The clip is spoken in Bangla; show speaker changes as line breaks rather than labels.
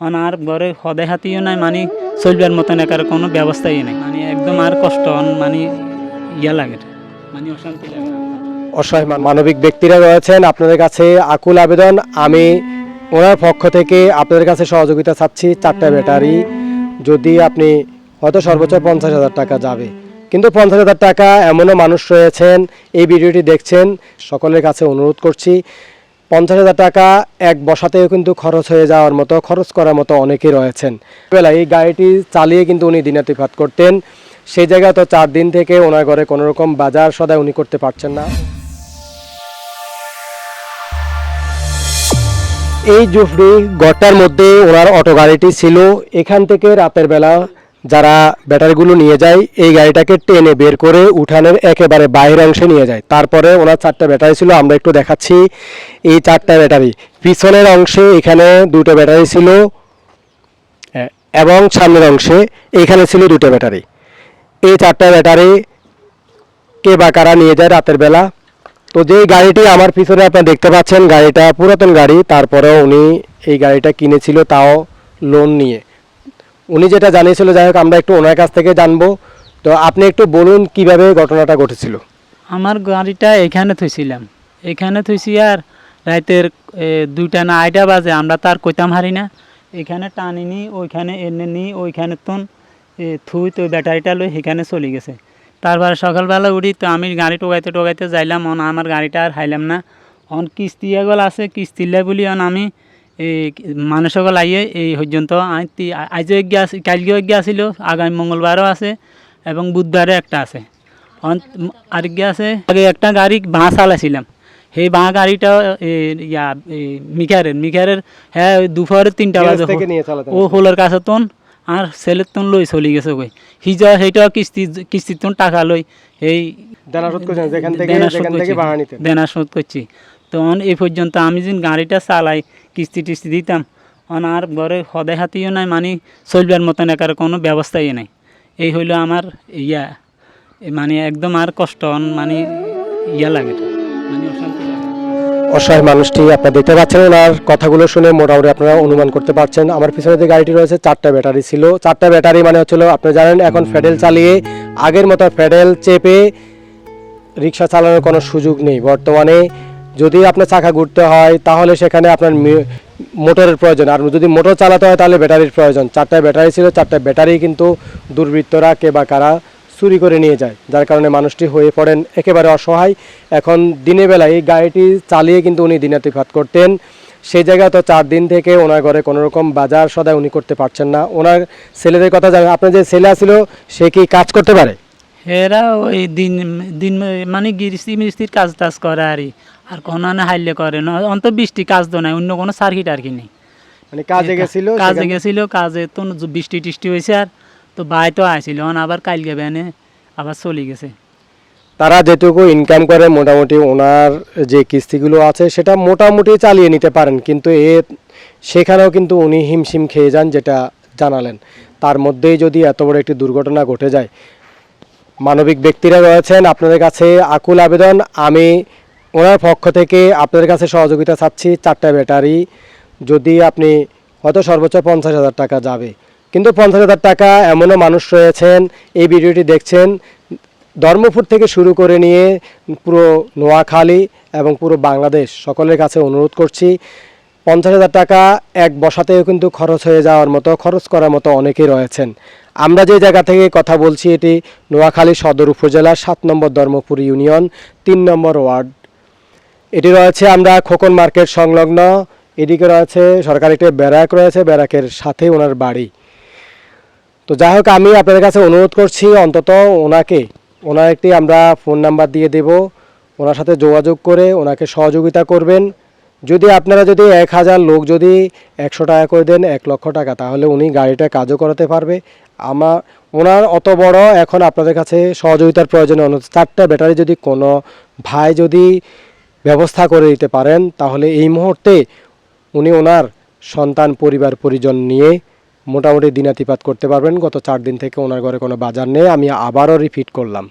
অন আর ঘরে সদে হাতিও নাই মানে চলবার মতন একার কোনো ব্যবস্থাই নাই। মানে একদম আর কষ্ট মানে ইয়া লাগে মানে অশান্তি লাগে।
অসহায় মানবিক ব্যক্তিরা রয়েছেন, আপনাদের কাছে আকুল আবেদন। আমি ওনার পক্ষ থেকে আপনাদের কাছে সহযোগিতা চাচ্ছি, চারটা ব্যাটারি। যদি আপনি হয়তো সর্বোচ্চ পঞ্চাশ হাজার টাকা যাবে। কিন্তু পঞ্চাশ হাজার টাকা এমনও মানুষ রয়েছেন, এই ভিডিওটি দেখছেন, সকলের কাছে অনুরোধ করছি। পঞ্চাশ হাজার টাকা এক বসাতেও কিন্তু খরচ হয়ে যাওয়ার মতো, খরচ করার মতো অনেকেই রয়েছেন। বেলা, এই গাড়িটি চালিয়ে কিন্তু উনি দিনাতিপাত করতেন। সেই জায়গায় তো চার দিন থেকে ওনার ঘরে কোনো রকম বাজার সদায় উনি করতে পারছেন না। এই জুফরি গড়টার মধ্যে ওনার অটো গাড়িটি ছিল। এখান থেকে রাতের বেলা যারা ব্যাটারিগুলো নিয়ে যায়, এই গাড়িটাকে টেনে বের করে উঠানের একেবারে বাইরের অংশে নিয়ে যায়। তারপরে ওনার চারটা ব্যাটারি ছিল, আমরা একটু দেখাচ্ছি এই চারটা ব্যাটারি। পিছনের অংশে এখানে দুটো ব্যাটারি ছিল এবং সামনের অংশে এখানে ছিল দুটো ব্যাটারি। এই চারটা ব্যাটারি কে বা কারা নিয়ে যায় রাতের বেলা? তো যেই গাড়িটি আমার পিছনে আপনারা দেখতে পাচ্ছেন, গাড়িটা পুরাতন গাড়ি, তারপরেও উনি এই গাড়িটা কিনেছিল, তাও লোন নিয়ে। উনি যেটা জানিয়েছিল যাই হোক আমরা একটু ওনার কাছ থেকে জানব। তো আপনি একটু বলুন কীভাবে ঘটনাটা ঘটেছিল।
আমার গাড়িটা এখানে থুইছিলাম। এখানে থুইছি আর রাতের দুইটা না আড়াইটা বাজে আমরা তার কইতাম হারি না। এখানে টানি নি ওইখানে এনে নি ওইখানে এ, থুই তো ব্যাটারিটা লই সেখানে চলে গেছে। তারপরে সকালবেলা উঠি তো আমি গাড়ি টোকাইতে টোকাইতে যাইলাম অন আমার গাড়িটা আর হাইলাম না। অন কিস্তি এগল আছে কিস্তি লাই বলি অন আমি এই মানুষ সকল আইয়ে এই পর্যন্ত আজ গিয়ে আসি কালকেও গিয়ে আসিল আগামী মঙ্গলবারও আছে এবং বুধবারে একটা আছে। অন- আরেকগে আছে আগে একটা গাড়ি বাঁ চালাইছিলাম সেই বাঁ গাড়িটা ইয়া এ, মিকারের মিকারের হ্যাঁ ওই দুপুরে তিনটা বাজে ও হোলের কাছে তোন আর ছেলের তন লই চলি গেছে কই। হিজা সেইটাও কিস্তি কিস্তির তোন টাকা লই এই
দেনা শোধ
করছি। দেনা শোধ করছি। তো অন এই পর্যন্ত আমি যেন গাড়িটা চালাই, কিস্তি টিস্তি দিতাম। অন আর ঘরে সদে হাতিও নাই মানে চলবার মতন একার কোনো ব্যবস্থাই নাই। এই হইল আমার ইয়া মানে একদম আর কষ্ট, অন মানে ইয়া লাগে। মানে
অসহায় মানুষটি আপনারা দেখতে পাচ্ছেন, ওনার কথাগুলো শুনে মোটামুটি আপনারা অনুমান করতে পারছেন। আমার পিছনে যে গাড়িটি রয়েছে, চারটা ব্যাটারি ছিল। চারটা ব্যাটারি মানে হচ্ছিল, আপনি জানেন, এখন ফেডেল চালিয়ে আগের মতো ফেডেল চেপে রিক্সা চালানোর কোনো সুযোগ নেই। বর্তমানে যদি আপনার চাকা ঘুরতে হয়, তাহলে সেখানে আপনার মোটরের প্রয়োজন। আর যদি মোটর চালাতে হয়, তাহলে ব্যাটারির প্রয়োজন। চারটা ব্যাটারি ছিল চারটা ব্যাটারি কিন্তু দুর্বৃত্তরা কে বা কারা চুরি করে নিয়ে যায়। যার কারণে মানুষটি হয়ে পড়েন একেবারে অসহায়। এখন দিনের বেলা এই গাড়িটি চালিয়ে কিন্তু উনি দিনাতিপাত করতেন। সেই জায়গায় তো চার দিন থেকে ওনার ঘরে কোনো রকম বাজার সদায় উনি করতে পারছেন না। ওনার ছেলেদের কথা জানেন, আপনার যে ছেলে ছিল সে কি কাজ করতে পারে?
এরা ওই দিন দিন মানে গিরিস্তি মিস্ত্রির কাজ টাজ করে আর আর কোনো না হাইলে করে না। অন্ত বৃষ্টি কাজ তো নাই অন্য কোনো সার্কিট আর কি নেই।
মানে কাজে গেছিল
কাজে গেছিল কাজে তো বৃষ্টি টিষ্টি হয়েছে আর। তো বাই তো আসছিল আবার কালকে বেনে আবার চলে গেছে।
তারা যেটুকু ইনকাম করে মোটামুটি ওনার যে কিস্তিগুলো আছে সেটা মোটামুটি চালিয়ে নিতে পারেন। কিন্তু এ সেখানেও কিন্তু উনি হিমশিম খেয়ে যান যেটা জানালেন। তার মধ্যেই যদি এত বড় একটি দুর্ঘটনা ঘটে যায় মানবিক ব্যক্তিরা রয়েছেন। আপনাদের কাছে আকুল আবেদন। আমি ওনার পক্ষ থেকে আপনাদের কাছে সহযোগিতা চাচ্ছি। চারটা ব্যাটারি। যদি আপনি হয়তো সর্বোচ্চ পঞ্চাশ হাজার টাকা যাবে। কিন্তু পঞ্চাশ হাজার টাকা এমনও মানুষ রয়েছেন, এই ভিডিওটি দেখছেন। ধর্মপুর থেকে শুরু করে নিয়ে পুরো নোয়াখালী এবং পুরো বাংলাদেশ সকলের কাছে অনুরোধ করছি, পঞ্চাশ হাজার টাকা এক বসাতেও কিন্তু খরচ হয়ে যাওয়ার মতো, খরচ করার মতো অনেকেই রয়েছেন। আমরা যে জায়গা থেকে কথা বলছি, এটি নোয়াখালী সদর উপজেলার সাত নম্বর ধর্মপুর ইউনিয়ন, তিন নম্বর ওয়ার্ড। এটি রয়েছে আমরা খোকন মার্কেট সংলগ্ন, এদিকে রয়েছে সরকারি একটি ব্যারাক রয়েছে, ব্যারাকের সাথে ওনার বাড়ি। তো যাই হোক, আমি আপনাদের কাছে অনুরোধ করছি অন্তত ওনাকে, ওনার একটি আমরা ফোন নাম্বার দিয়ে দেব, ওনার সাথে যোগাযোগ করে ওনাকে সহযোগিতা করবেন। যদি আপনারা যদি এক হাজার লোক যদি একশো টাকা করে দেন, এক লক্ষ টাকা, তাহলে উনি গাড়িটা কাজও করাতে পারবে আমার ওনার অত বড় এখন আপনাদের কাছে সহযোগিতার প্রয়োজন অন্য চারটা ব্যাটারি যদি কোনো ভাই যদি ব্যবস্থা করে দিতে পারেন, তাহলে এই মুহূর্তে উনি ওনার সন্তান, পরিবার, পরিজন নিয়ে মোটামুটি দিনাতিপাত করতে পারবেন। গত চার দিন থেকে ওনার ঘরে কোনো বাজার নেই। আমি আবারও রিপিট করলাম।